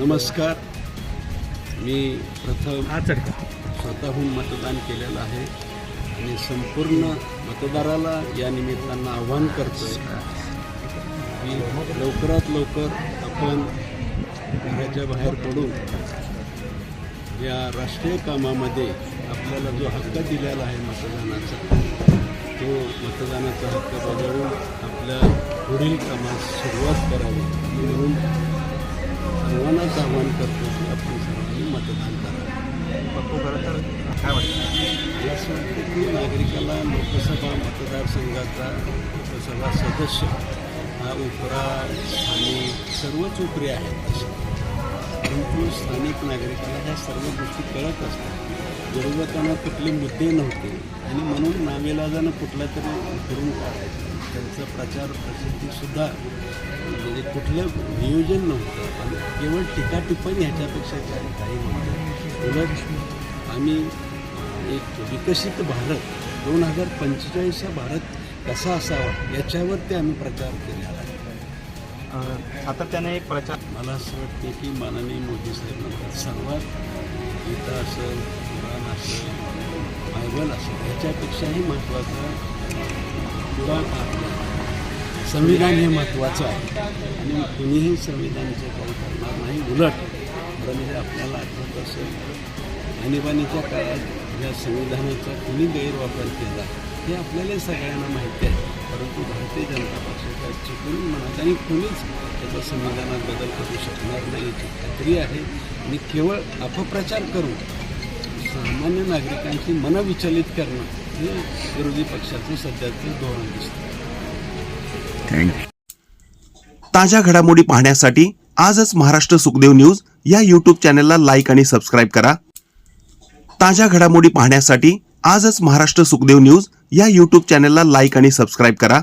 नमस्कार. मी प्रथम स्वतःहून मतदान केलेलं आहे आणि संपूर्ण मतदाराला या निमित्तानं आव्हान करतो की लवकरात लवकर आपण घराच्या बाहेर पडून या राष्ट्रीय कामामध्ये आपल्याला जो हक्क दिलेला आहे मतदानाचा तो मतदानाचा हक्क बजावून आपल्या पुढील कामास सुरुवात करावी. म्हणून सर्वांनाच आव्हान करतो की आपण सर्वांनी मतदान करावे. पप्पू खरं तर काय वाटतं? मला असं वाटतं की नागरिकाला लोकसभा मतदारसंघाचा लोकसभा सदस्य हा उपरा स्थानिक सर्वच उपरी आहेत. परंतु स्थानिक नागरिकाला ह्या सर्व गोष्टी कळत असतात. विरोधकांना कुठले मुद्दे नव्हते. आणि म्हणून नावेलाजानं कुठला तरी करून काढायचं. त्यांचा प्रचार प्रसिद्धीसुद्धा म्हणजे कुठलं नियोजन नव्हतं. पण केवळ टीका टिप्पणी ह्याच्यापेक्षा काही काही नव्हतं. उलट आम्ही एक विकसित भारत दोन हजार पंचेचाळीसचा भारत कसा असावा याच्यावरती आम्ही प्रचार केलेला आहे. अं, सातत्याने एक प्रचार मला असं वाटते की माननीय मोदी साहेब म्हणतात सर्वात गीता असेल कुराण असेल बायबल असेल ह्याच्यापेक्षाही महत्त्वाचं किंवा संविधान हे महत्त्वाचं आहे. आणि कुणीही संविधानाचे काही करणार नाही उलट म्हणजे आपल्याला आठवत असेल आणीबाणीच्या काळात या संविधानाचा कुणी गैरवापर केला हे आपल्याला सगळ्यांना माहिती आहे. परंतु भारतीय जनता पक्षाच्या चुकून म्हणत आणि कुणीच त्याचा संविधानात बदल करू शकणार नाही. याची खात्री आहे आणि केवळ अपप्रचार करून सामान्य नागरिकांची मनं विचलित करणं हे विरोधी पक्षाचं सध्याचं धोरण दिसतं ताज्या घडामोडी पाहण्यासाठी आजच महाराष्ट्र सुखदेव न्यूज या यूट्यूब चॅनलला लाईक आणि सबस्क्राईब करा. ताज्या घडामोडी पाहण्यासाठी आजच महाराष्ट्र सुखदेव न्यूज या यूट्यूब चॅनलला लाईक आणि सबस्क्राईब करा.